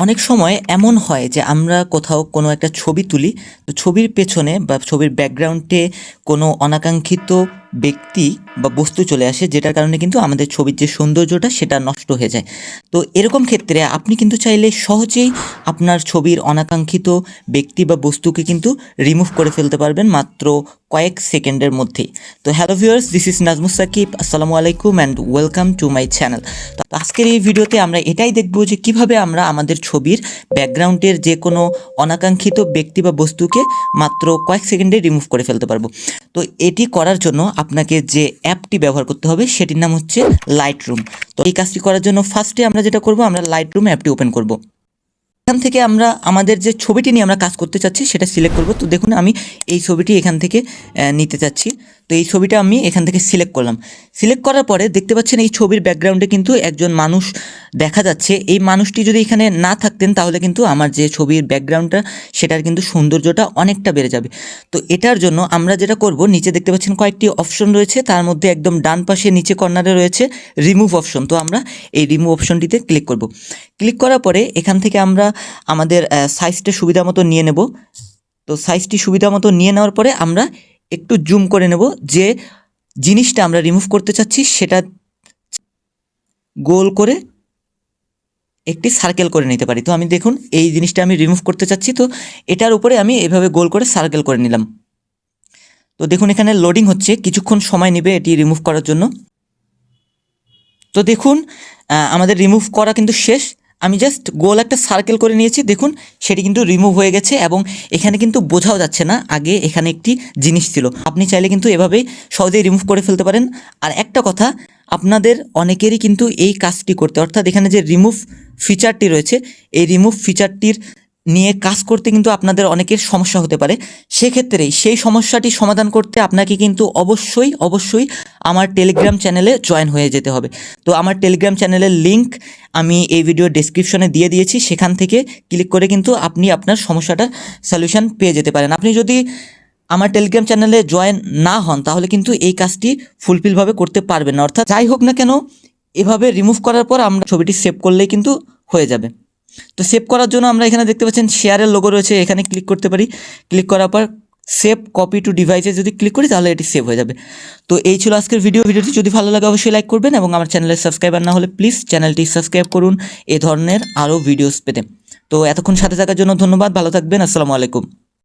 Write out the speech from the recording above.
অনেক সময় এমন হয় যে আমরা কোথাও কোনো একটা ছবি তুলি, তো ছবির পেছনে বা ছবির ব্যাকগ্রাউন্ডে কোনো অনাকাঙ্ক্ষিত ব্যক্তি বা বস্তু চলে আসে যেটার কারণে কিন্তু আমাদের ছবির যে সৌন্দর্যটা সেটা নষ্ট হয়ে যায়। তো এরকম ক্ষেত্রে আপনি কিন্তু চাইলে সহজেই আপনার ছবির অনাকাঙ্ক্ষিত ব্যক্তি বা বস্তুকে কিন্তু রিমুভ করে ফেলতে পারবেন মাত্র কয়েক সেকেন্ডের মধ্যেই। তো hello viewers this is Nazmus Sakib. আসসালামু আলাইকুম and welcome to my channel তো আজকের এই ভিডিওতে আমরা এটাই দেখব যে কীভাবে আমরা আমাদের ছবির ব্যাকগ্রাউন্ডের যে কোনো অনাকাঙ্ক্ষিত ব্যক্তি বা বস্তুকে মাত্র কয়েক সেকেন্ডে রিমুভ করে ফেলতে পারব। তো এটি করার জন্য আপনাকে যে অ্যাপটি ব্যবহার করতে হবে সেটির নাম হচ্ছে লাইট রুম তো এই কাজটি করার জন্য ফার্স্টে আমরা যেটা করব, আমরা লাইট রুম অ্যাপটি ওপেন করব। এখান থেকে আমরা আমাদের যে ছবিটি নিয়ে আমরা কাজ করতে চাচ্ছি সেটা সিলেক্ট করব। তো দেখুন, আমি এই ছবিটি এখান থেকে নিতে চাচ্ছি। তো এই ছবিটা আমি এখান থেকে সিলেক্ট করলাম। সিলেক্ট করার পরে দেখতে পাচ্ছেন এই ছবির ব্যাকগ্রাউন্ডে কিন্তু একজন মানুষ দেখা যাচ্ছে, এই মানুষটি যদি এখানে না থাকতেন তাহলে কিন্তু আমার যে ছবির ব্যাকগ্রাউন্ডটা সেটার কিন্তু সৌন্দর্যটা অনেকটা বেড়ে যাবে। তো এটার জন্য আমরা যেটা করব, নিচে দেখতে পাচ্ছেন কয়েকটি অপশন রয়েছে, তার মধ্যে একদম ডান পাশে নিচে কর্নারে রয়েছে রিমুভ অপশন তো আমরা এই রিমুভ অপশনটিতে ক্লিক করব। ক্লিক করার পরে এখান থেকে আমরা আমাদের সাইজটা সুবিধা মতো নিয়ে নেব। তো সাইজটি সুবিধা মতো নিয়ে নেওয়ার পরে আমরা একটু জুম করে নেব যে জিনিসটা আমরা রিমুভ করতে চাচ্ছি সেটা গোল করে একটি সার্কেল করে নিতে পারি। তো আমি দেখুন, এই জিনিসটা আমি রিমুভ করতে চাচ্ছি, তো এটার উপরে আমি এভাবে গোল করে সার্কেল করে নিলাম। তো দেখুন, এখানে লোডিং হচ্ছে, কিছুক্ষণ সময় নেবে এটি রিমুভ করার জন্য। তো দেখুন আমাদের রিমুভ করা কিন্তু শেষ। আমি জাস্ট গোল একটা সার্কেল করে নিয়েছি, দেখুন, সেটি কিন্তু রিমুভ হয়ে গেছে এবং এখানে কিন্তু বোঝাও যাচ্ছে না, আগে এখানে একটি জিনিস ছিল। আপনি চাইলে কিন্তু এভাবেই সহজেই রিমুভ করে ফেলতে পারেন। আর একটা কথা, আপনাদের অনেকেরই কিন্তু এই কাজটি করতে অর্থাৎ এখানে যে রিমুভ ফিচারটি রয়েছে, এই রিমুভ ফিচারটির নিয়ে কাজ করতে কিন্তু আপনাদের অনেকের সমস্যা হতে পারে। সেক্ষেত্রেই সেই সমস্যাটি সমাধান করতে আপনাকে কিন্তু অবশ্যই অবশ্যই আমার টেলিগ্রাম চ্যানেলে জয়েন হয়ে যেতে হবে। তো আমার টেলিগ্রাম চ্যানেলের লিংক আমি এই ভিডিও ডেসক্রিপশনে দিয়ে দিয়েছি। সেখান থেকে ক্লিক করে কিন্তু আপনি আপনার সমস্যাটার সলিউশন পেয়ে যেতে পারেন। আপনি যদি আমার টেলিগ্রাম চ্যানেলে জয়েন না হন, তাহলে কিন্তু এই কাজটি ফুলফিলভাবে করতে পারবেন না। অর্থাৎ যাই হোক না কেন, এভাবে রিমুভ করার পর আমরা ছবিটি সেভ করলেই কিন্তু হয়ে যাবে। তো সেভ করার জন্য আমরা এখানে দেখতে পাচ্ছেন শেয়ারের লোগো রয়েছে, এখানে ক্লিক করতে পারি। ক্লিক করার পর সেভ কপি টু ডিভাইসে যদি ক্লিক করি তাহলে এটি সেভ হয়ে যাবে। তো এই ছিল আজকের ভিডিও ভিডিওটি যদি ভালো লাগে অবশ্যই লাইক করবেন এবং আমার চ্যানেলের সাবস্ক্রাইবার না হলে প্লিজ চ্যানেলটি সাবস্ক্রাইব করুন। এ ধরনের আরও ভিডিওস পেতে। তো এতক্ষণ সাথে থাকার জন্য ধন্যবাদ। ভালো থাকবেন। আসসালামু আলাইকুম।